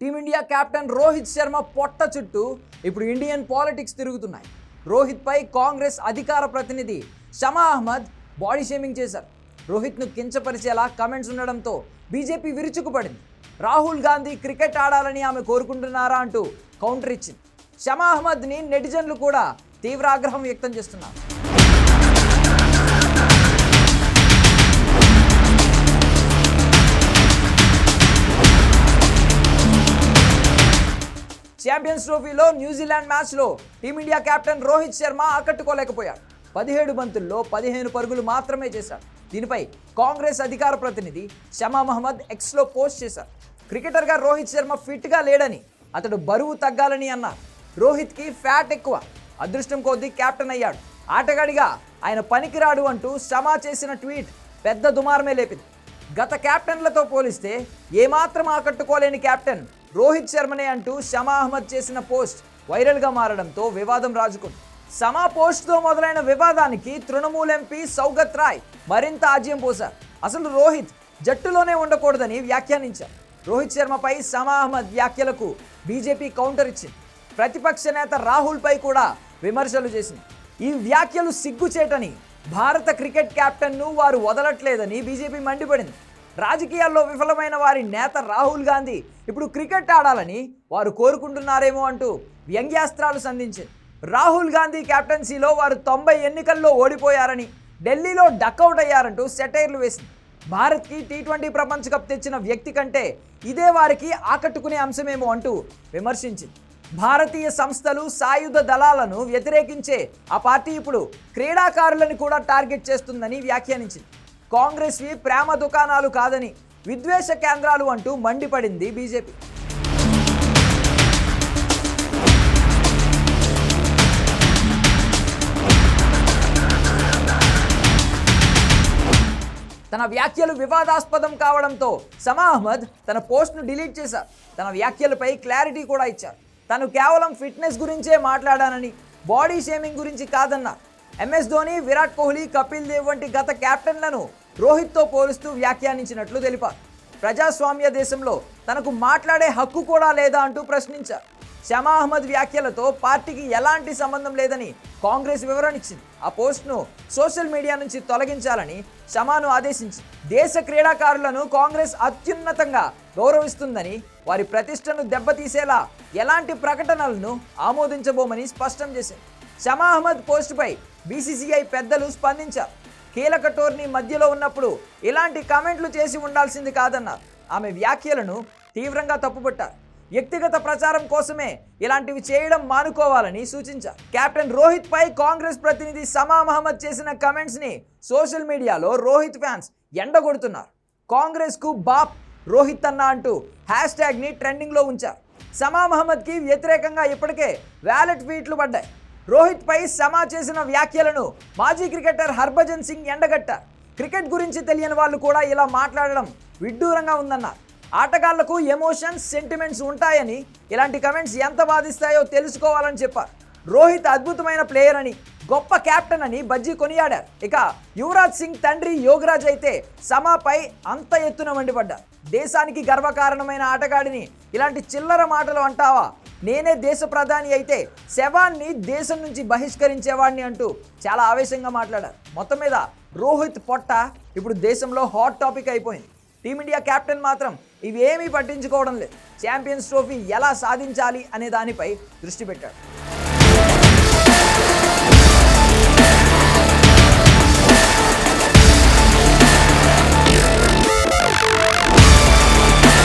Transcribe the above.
Team India captain Rohit Sharma పొట్ట చుట్టూ ఇప్పుడు ఇండియన్ పాలిటిక్స్ తిరుగుతున్నాయి. రోహిత్పై కాంగ్రెస్ అధికార ప్రతినిధి షమా అహ్మద్ బాడీ షేమింగ్ చేశారు. రోహిత్ను కించపరిచేలా కమెంట్స్ ఉండడంతో బీజేపీ విరుచుకుపడింది. రాహుల్ గాంధీ క్రికెట్ ఆడాలని ఆమె కోరుకుంటున్నారా అంటూ కౌంటర్ ఇచ్చింది. షమా అహ్మద్ని నెటిజన్లు కూడా తీవ్ర ఆగ్రహం వ్యక్తం చేస్తున్నారు. ఛాంపియన్స్ ట్రోఫీలో న్యూజిలాండ్ మ్యాచ్లో team India captain Rohit Sharma ఆకట్టుకోలేకపోయాడు. పదిహేడు బంతుల్లో పదిహేను పరుగులు మాత్రమే చేశాడు. దీనిపై కాంగ్రెస్ అధికార ప్రతినిధి షమా మహమ్మద్ ఎక్స్లో పోస్ట్ చేశారు. క్రికెటర్గా రోహిత్ శర్మ ఫిట్గా లేడని అతడు బరువు తగ్గాలని అన్నారు. రోహిత్కి ఫ్యాట్ ఎక్కువ. అదృష్టం కొద్దీ కెప్టెన్ అయ్యాడు. ఆటగాడిగా ఆయన పనికిరాడు అంటూ షమా చేసిన ట్వీట్ పెద్ద దుమారమే లేపింది. గత కెప్టెన్లతో పోలిస్తే ఏమాత్రం ఆకట్టుకోలేని కెప్టెన్ రోహిత్ శర్మనే అంటూ షమా అహ్మద్ చేసిన పోస్ట్ వైరల్గా మారడంతో వివాదం రాజుకుంది. సమా పోస్ట్తో మొదలైన వివాదానికి తృణమూల్ ఎంపీ సౌగత్ రాయ్ మరింత ఆజ్యం పోశారు. అసలు రోహిత్ జట్టులోనే ఉండకూడదని వ్యాఖ్యానించారు. రోహిత్ శర్మపై సమా అహ్మద్ వ్యాఖ్యలకు బీజేపీ కౌంటర్ ఇచ్చింది. ప్రతిపక్ష నేత రాహుల్పై కూడా విమర్శలు చేసింది. ఈ వ్యాఖ్యలు సిగ్గుచేటని భారత క్రికెట్ కెప్టెన్ను వారు వదలట్లేదని బీజేపీ మండిపడింది. రాజకీయాల్లో విఫలమైన వారి నేత రాహుల్ గాంధీ ఇప్పుడు క్రికెట్ ఆడాలని వారు కోరుకుంటున్నారేమో అంటూ వ్యంగ్యాస్త్రాలు సంధించింది రాహుల్ గాంధీ కెప్టెన్సీలో వారు తొంభై ఎన్నికల్లో ఓడిపోయారని ఢిల్లీలో డక్అవుట్ అయ్యారంటూ సెటైర్లు వేసింది. భారత్కి టీ ట్వంటీ ప్రపంచ కప్ తెచ్చిన వ్యక్తి కంటే ఇదే వారికి ఆకట్టుకునే అంశమేమో అంటూ విమర్శించింది. భారతీయ సంస్థలు సాయుధ దళాలను వ్యతిరేకించే ఆ పార్టీ ఇప్పుడు క్రీడాకారులను కూడా టార్గెట్ చేస్తుందని వ్యాఖ్యానించింది. కాంగ్రెస్వి ప్రేమ దుకాణాలు కాదని విద్వేష కేంద్రాలు అంటూ మండిపడింది బీజేపీ. తన వ్యాఖ్యలు వివాదాస్పదం కావడంతో సమా అహ్మద్ తన పోస్ట్ను డిలీట్ చేశారు. తన వ్యాఖ్యలపై క్లారిటీ కూడా ఇచ్చారు. తను కేవలం ఫిట్నెస్ గురించే మాట్లాడానని బాడీ షేమింగ్ గురించి కాదన్నారు. ఎంఎస్ ధోని విరాట్ కోహ్లీ కపిల్ దేవ్ వంటి గత కెప్టెన్లను రోహిత్తో పోలుస్తూ వ్యాఖ్యానించినట్లు తెలిపారు. ప్రజాస్వామ్య దేశంలో తనకు మాట్లాడే హక్కు కూడా లేదా అంటూ ప్రశ్నించారు. షమా అహ్మద్ వ్యాఖ్యలతో పార్టీకి ఎలాంటి సంబంధం లేదని కాంగ్రెస్ వివరణ ఇచ్చింది. ఆ పోస్ట్ను సోషల్ మీడియా నుంచి తొలగించాలని షమాను ఆదేశించింది. దేశ క్రీడాకారులను కాంగ్రెస్ అత్యున్నతంగా గౌరవిస్తుందని వారి ప్రతిష్టను దెబ్బతీసేలా ఎలాంటి ప్రకటనలను ఆమోదించబోమని స్పష్టం చేసింది. షమా అహ్మద్ పోస్టుపై బీసీసీఐ పెద్దలు స్పందించారు. కీలక టోర్నీ మధ్యలో ఉన్నప్పుడు ఇలాంటి కామెంట్లు చేసి ఉండాల్సింది కాదన్నారు ఆమె వ్యాఖ్యలను తీవ్రంగా తప్పుపట్టారు. వ్యక్తిగత ప్రచారం కోసమే ఇలాంటివి చేయడం మానుకోవాలని సూచించారు. కెప్టెన్ రోహిత్ పై కాంగ్రెస్ ప్రతినిధి సమా మహమ్మద్ చేసిన కమెంట్స్ని సోషల్ మీడియాలో రోహిత్ ఫ్యాన్స్ ఎండగొడుతున్నారు. కాంగ్రెస్కు బాప్ రోహిత్ అన్న అంటూ హ్యాష్ ట్యాగ్ని ట్రెండింగ్లో ఉంచారు. సమా మహమ్మద్కి వ్యతిరేకంగా ఇప్పటికే వ్యాలెట్ ట్వీట్లు పడ్డాయి. రోహిత్ పై సమా చేసిన వ్యాఖ్యలను మాజీ క్రికెటర్ హర్భజన్ సింగ్ ఎండగట్టారు. క్రికెట్ గురించి తెలియని వాళ్ళు కూడా ఇలా మాట్లాడడం విడ్డూరంగా ఉందన్నారు. ఆటగాళ్ళకు ఎమోషన్స్ సెంటిమెంట్స్ ఉంటాయని ఇలాంటి కమెంట్స్ ఎంత బాధిస్తాయో తెలుసుకోవాలని చెప్పారు. రోహిత్ అద్భుతమైన ప్లేయర్ అని గొప్ప కెప్టెన్ అని బజ్జీ కొనియాడారు. ఇక యువరాజ్ సింగ్ తండ్రి యోగరాజ్ అయితే సమాపై అంత ఎత్తున మండిపడ్డారు. దేశానికి గర్వకారణమైన ఆటగాడిని ఇలాంటి చిల్లర మాటలు అంటావా? నేనే దేశ ప్రధాని అయితే శవాన్ని దేశం నుంచి బహిష్కరించేవాడిని అంటూ చాలా ఆవేశంగా మాట్లాడారు. మొత్తం మీద రోహిత్ పొట్ట ఇప్పుడు దేశంలో హాట్ టాపిక్ అయిపోయింది. టీమిండియా కెప్టెన్ మాత్రం ఇవేమీ పట్టించుకోవడం లేదు. ఛాంపియన్స్ ట్రోఫీ ఎలా సాధించాలి అనే దానిపై దృష్టి పెట్టాడు.